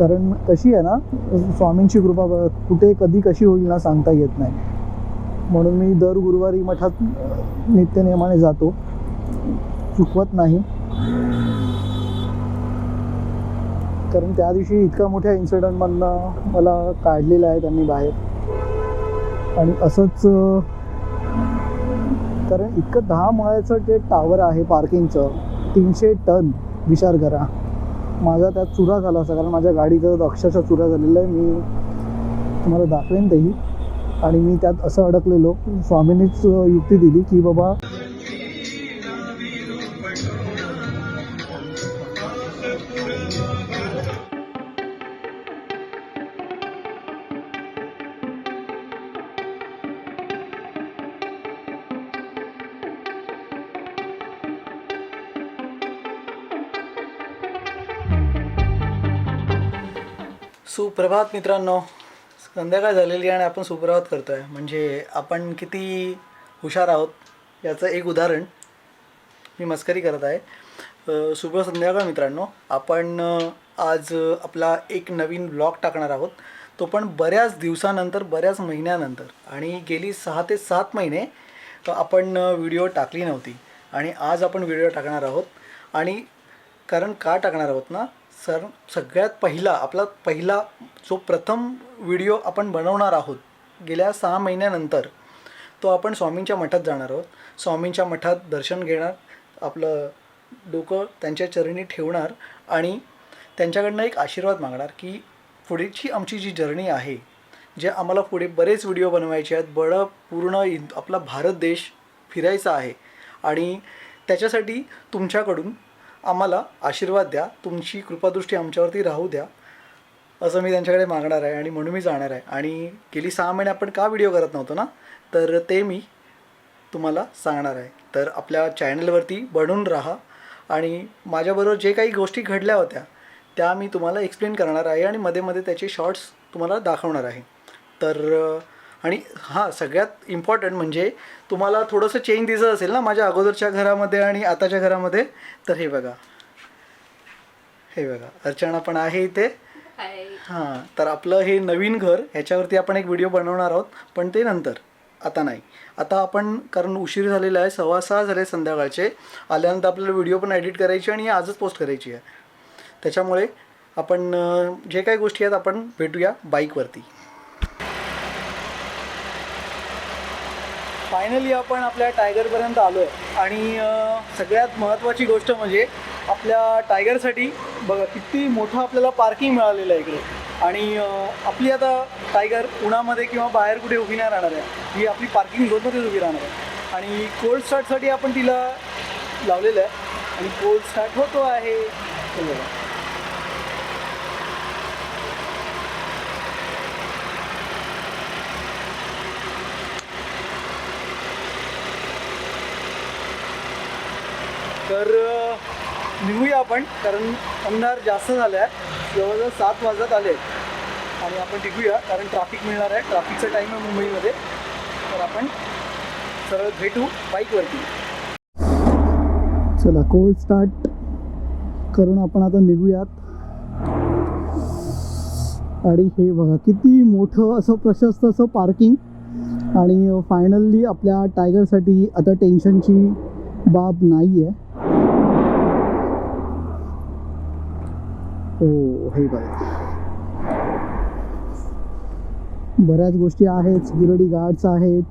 कारण कशी आहे ना स्वामींची कृपा कुठे कधी कशी होईल ना सांगता येत नाही. म्हणून मी दर गुरुवारी मठात नित्यनियमाने जातो. चुकवत नाही. कारण त्या दिवशी इतक्या मोठ्या इन्सिडंटमधनं मला काढलेलं आहे त्यांनी बाहेर. आणि असंच कारण इतकं दहा माळ्याचं जे टावर आहे पार्किंगचं तीनशे टन विचार करा. माझा त्यात चुरा झाला असा कारण माझ्या गाडीचं अक्षरशः चुरा झालेला आहे मी तुम्हाला दाखवेन तेही. आणि मी त्यात असं अडकलेलो. स्वामींनीच युक्ती दिली की बाबा सुप्रभात मित्रांनो. संध्याकाळ झालेली आहे आणि आपण सुप्रभात करतो आहे म्हणजे आपण किती हुशार आहोत याचं एक उदाहरण मी मस्करी करत आहे. शुभ संध्याकाळ मित्रांनो. आपण आज आपला एक नवीन ब्लॉग टाकणार आहोत. तो पण बऱ्याच दिवसानंतर बऱ्याच महिन्यानंतर. आणि गेली सहा ते सात महिने आपण व्हिडिओ टाकली नव्हती. आणि आज आपण व्हिडिओ टाकणार आहोत. आणि कारण का टाकणार आहोत ना? सर सगळ्यात पहिला आपला पहिला जो प्रथम व्हिडिओ आपण बनवणार आहोत गेल्या सहा महिन्यानंतर तो आपण स्वामींच्या मठात जाणार आहोत. स्वामींच्या मठात दर्शन घेणार आपलं डोकं त्यांच्या चरणी ठेवणार आणि त्यांच्याकडनं एक आशीर्वाद मागणार की पुढेची आमची जी जर्नी आहे जे आम्हाला पुढे बरेच व्हिडिओ बनवायचे आहेत बडं पूर्ण इन- आपला भारत देश फिरायचा आहे आणि त्याच्यासाठी तुमच्याकडून आम्हाला आशीर्वाद द्या तुमची कृपादृष्टी आमच्यावरती राहू द्या असं मी त्यांच्याकडे मागणार आहे आणि म्हणून मी जाणार आहे. आणि गेली सहा महिने आपण का व्हिडिओ करत नव्हतो ना? तर ते मी तुम्हाला सांगणार आहे. तर आपल्या चॅनलवरती बनून राहा आणि माझ्याबरोबर जे काही गोष्टी घडल्या होत्या त्या मी तुम्हाला एक्सप्लेन करणार आहे आणि मध्ये मध्ये त्याचे शॉर्ट्स तुम्हाला दाखवणार आहे. तर आणि हां सगळ्यात इम्पॉर्टंट म्हणजे तुम्हाला थोडंसं चेंज दिसत असेल ना माझ्या अगोदरच्या घरामध्ये आणि आताच्या घरामध्ये तर हे बघा. हे बघा अर्चना पण आहे इथे. हां तर आपलं हे नवीन घर ह्याच्यावरती आपण एक व्हिडिओ बनवणार आहोत पण ते नंतर आता नाही. आता आपण कारण उशीर झालेला आहे सव्वा सहा झाले संध्याकाळचे आल्यानंतर आपल्याला व्हिडिओ पण एडिट करायची आणि आजच पोस्ट करायची आहे. त्याच्यामुळे आपण जे काही गोष्टी आहेत आपण भेटूया बाईकवरती फायनली आपण आपल्या टायगरपर्यंत आलो आहे आणि सगळ्यात महत्त्वाची गोष्ट म्हणजे आपल्या टायगरसाठी बघा किती मोठं आपल्याला पार्किंग मिळालेलं आहे इकडे. आणि आपली आता टायगर उन्हामध्ये किंवा बाहेर कुठे उभी नाही राहणार आहे. ही आपली पार्किंग झोनमध्येच उभी राहणार आहे. आणि कोल्ड स्टार्टसाठी आपण तिला लावलेलं आहे. आणि कोल्ड स्टार्ट होतो आहे. तर निघूया आपण कारण अंधार जास्त झाला आहे जवळजवळ सात वाजत आले आणि आपण निघूया कारण ट्रॅफिक मिळणार आहे. ट्रॅफिकचा टाईम आहे मुंबईमध्ये. तर आपण सरळ भेटू बाईकवरती चला कोल्ड स्टार्ट करून आपण आता निघूयात. आणि हे बघा किती मोठं असं प्रशस्त असं पार्किंग आणि फायनली आपल्या टायगरसाठी आता टेन्शनची बाब नाही आहे हो हे बघा. बऱ्याच गोष्टी आहेत सिक्युरिटी गार्ड्स आहेत.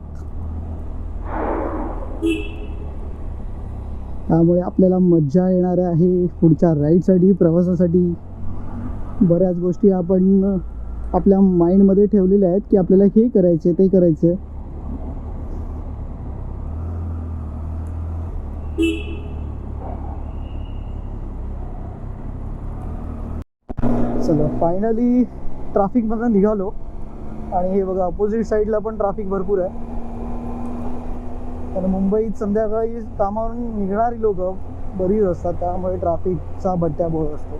त्यामुळे आपल्याला मज्जा येणार आहे पुढच्या राईडसाठी प्रवासासाठी. बऱ्याच गोष्टी आपण आपल्या माइंडमध्ये ठेवलेल्या आहेत की आपल्याला हे करायचे ते करायचे चला फायनली ट्रॅफिकमधून निघालो. आणि हे बघा अपोजिट साईडला पण ट्राफिक भरपूर आहे. कारण मुंबईत संध्याकाळी कामावरून निघणारी लोक बरीच असतात त्यामुळे ट्रॅफिकचा बट्ट्याबोळ असतो.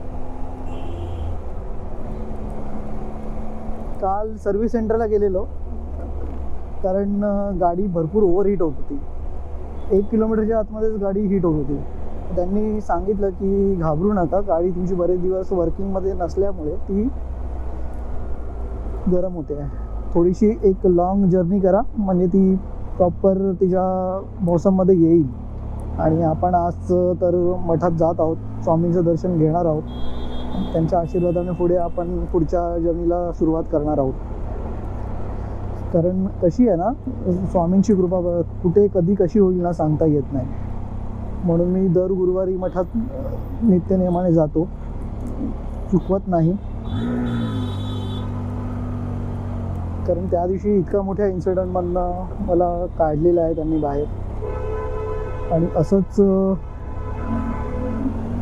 काल सर्व्हिस सेंटरला गेलेलो कारण गाडी भरपूर ओव्हर हीट होत होती. एक किलोमीटरच्या आतमध्येच गाडी हीट होत होती. त्यांनी सांगितलं की घाबरू नका गाडी तुमची बरेच दिवस वर्किंगमध्ये नसल्यामुळे ती गरम होते. थोडीशी एक लॉंग जर्नी करा म्हणजे ती प्रॉपर तिच्या मौसममध्ये येईल. आणि आपण आज तर मठात जात आहोत स्वामींचं दर्शन घेणार आहोत. त्यांच्या आशीर्वादाने पुढे आपण पुढच्या जर्नीला सुरुवात करणार आहोत. कारण कशी आहे ना स्वामींची कृपा कुठे कधी कशी होईल ना सांगता येत नाही. म्हणून मी दर गुरुवारी मठात नित्यनियमाने जातो. चुकवत नाही. कारण त्या दिवशी इतक्या मोठ्या इन्सिडंटमधनं मला काढलेलं आहे त्यांनी बाहेर. आणि असंच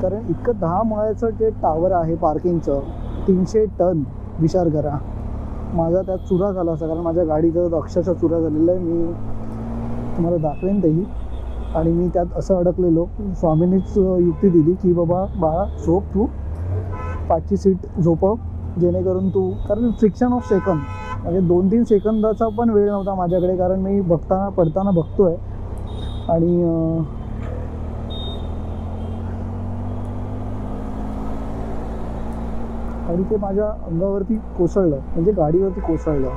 कारण इतकं दहा माळ्याचं जे टावर आहे पार्किंगचं तीनशे टन विचार करा माझा त्यात चुरा झाला असा कारण माझ्या गाडीचं अक्षरशः चुरा झालेला आहे. मी तुम्हाला दाखवेन तेही. आणि मी त्यात असं अडकलेलो. स्वामींनीच युक्ती दिली की बाबा बाळा झोप तू. पाचची सीट झोपव जेणेकरून तू कारण फ्रिक्शन ऑफ सेकंद म्हणजे दोन तीन सेकंदाचा पण वेळ नव्हता माझ्याकडे कारण मी बघताना पडताना बघतोय. आणि आणि ते माझ्या अंगावरती कोसळलं. म्हणजे गाडीवरती कोसळलं.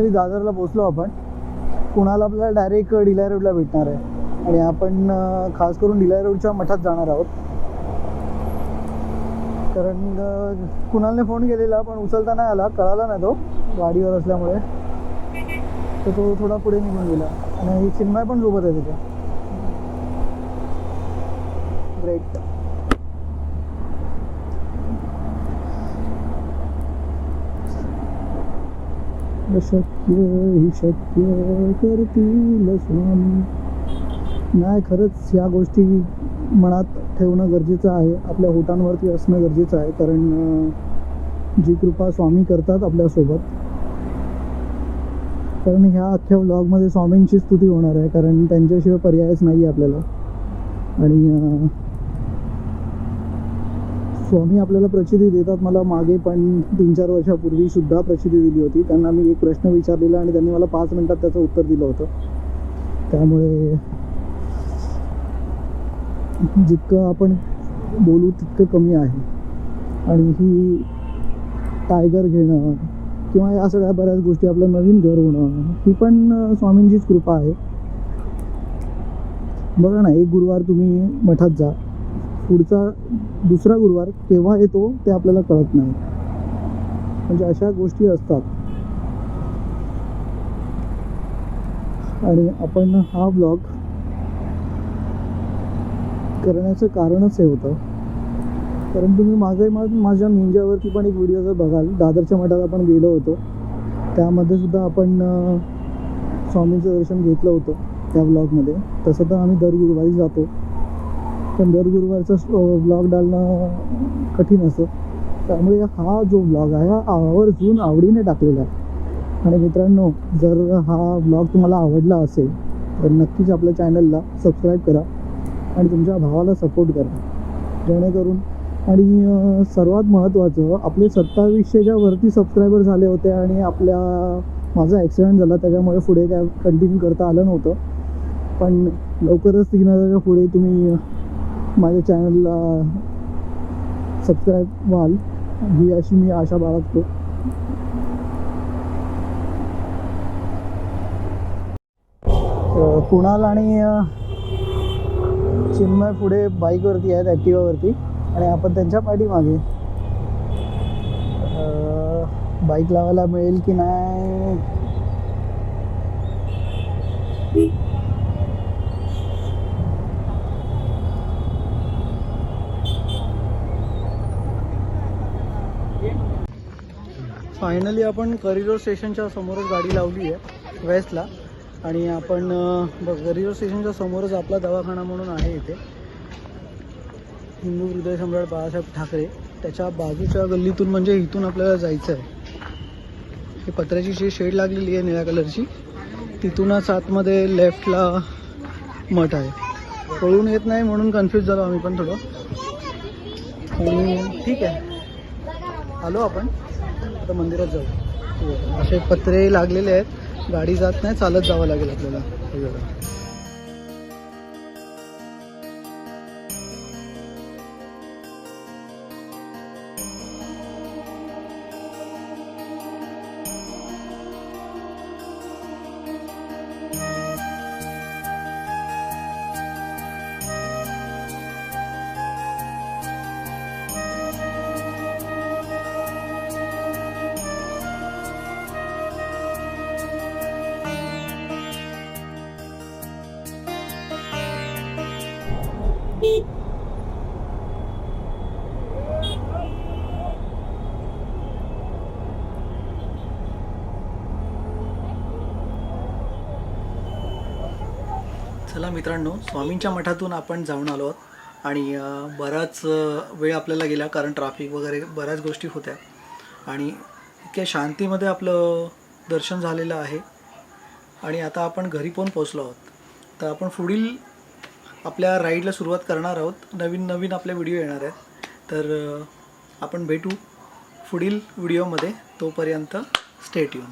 फायनली दादरला पोचलो आपण. कुणाला आपल्याला डायरेक्ट डिलाय रोडला भेटणार आहे. आणि आपण खास करून डिलाय रोडच्या मठात जाणार आहोत. कारण कुणालने फोन केलेला पण उचलता नाही आला. कळाला नाही तो गाडीवर असल्यामुळे. तर तो थोडा पुढे निघून गेला. आणि चिन्मय पण सोबत आहे तिथे. ग्रेट शक्य ही शक्य करतील स्वामी नाही खरंच या गोष्टी मनात ठेवणं गरजेचं आहे. आपल्या होटांवरती असणं गरजेचं आहे. कारण जी कृपा स्वामी करतात आपल्यासोबत. कारण ह्या अख्ख्या व्लॉगमध्ये स्वामींची स्तुती होणार आहे. कारण त्यांच्याशिवाय पर्यायच नाही आहे आपल्याला. आणि स्वामी आपल्याला प्रचिती देतात. मला मागे पण तीन चार वर्षापूर्वी सुद्धा प्रचिती दिली होती. त्यांना मी एक प्रश्न विचारलेला आणि त्यांनी मला पाच मिनिटात त्याचं उत्तर दिलं होतं. त्यामुळे जितकं आपण बोलू तितकं कमी आहे. आणि ही टायगर घेणं किंवा या सगळ्या बऱ्याच गोष्टी आपलं नवीन घर होणं ही पण स्वामींचीच कृपा आहे. बघा ना एक गुरुवार तुम्ही मठात जा. पुढचा दुसरा गुरुवार केव्हा येतो ते आपल्याला कळत नाही. म्हणजे अशा गोष्टी असतात. आणि आपण हा ब्लॉग करण्याचं कारणच हे होतं. कारण तुम्ही मागे मा- माझ्या निंजावरती पण एक व्हिडिओ जर बघाल दादरच्या मठात आपण गेलो होतो त्यामध्ये सुद्धा आपण स्वामींचं दर्शन घेतलं होतं त्या ब्लॉगमध्ये तसं तर आम्ही दर गुरुवारी जातो. पण दर गुरुवारचा ब्लॉग डालणं कठीण असतं. त्यामुळे हा जो ब्लॉग आहे हा आवर्जून आवडीने टाकलेला आहे. आणि मित्रांनो जर हा ब्लॉग तुम्हाला आवडला असेल तर नक्कीच आपल्या चॅनलला सबस्क्राईब करा आणि तुमच्या भावाला सपोर्ट करा. जेणेकरून आणि सर्वात महत्त्वाचं आपले सत्तावीसशेच्या वरती सबस्क्रायबर झाले होते आणि आपल्या माझा ॲक्सिडेंट झाला त्याच्यामुळे पुढे काय कंटिन्यू करता आलं नव्हतं. पण लवकरच तीन हजारच्या पुढे तुम्ही माझ्या चॅनलला सबस्क्राईब व्हाल. ही अशी मी आशा बाळगतो. कुणाल आणि चिन्मय पुढे बाईकवरती आहेत ॲक्टिवावरती. आणि आपण त्यांच्या पाठीमागे बाईक लावायला मिळेल की नाही? फायनली आपण करिडोर स्टेशनच्या समोरच गाडी लावली आहे वेस्टला आणि आपण अं, बघ स्टेशनच्या समोरच आपला दवाखाना म्हणून आहे इथे. हिंदू हृदय सम्राट बाळासाहेब ठाकरे. त्याच्या बाजूच्या गल्लीतून म्हणजे इथून आपल्याला जायचं आहे. ही पत्र्याची जी शेड लागलेली आहे निळ्या कलरची. तिथूनच आतमध्ये लेफ्टला मठ आहे. कळून येत नाही म्हणून कन्फ्यूज झालो आम्ही पण थोडं. ठीक आहे. आलो आपण. आता मंदिरात जाऊ. हो, असे पत्रे लागलेले आहेत. गाडी जात नाही चालत जावं लागेल आपल्याला. चला मित्रांनो स्वामींच्या मठातून आपण जाऊन आलो आहोत. आणि बराच वेळ आपल्याला गेला कारण ट्राफिक वगैरे बऱ्याच गोष्टी होत्या. आणि इतक्या शांतीमध्ये आपलं दर्शन झालेलं आहे. आणि आता आपण घरी पण पोचलो आहोत. तर आपण पुढील आपल्या राईडला सुरुवात करणार आहोत. नवीन नवीन आपले व्हिडिओ येणार आहेत. तर आपण भेटू पुढील व्हिडिओमध्ये तोपर्यंत स्टेट येऊन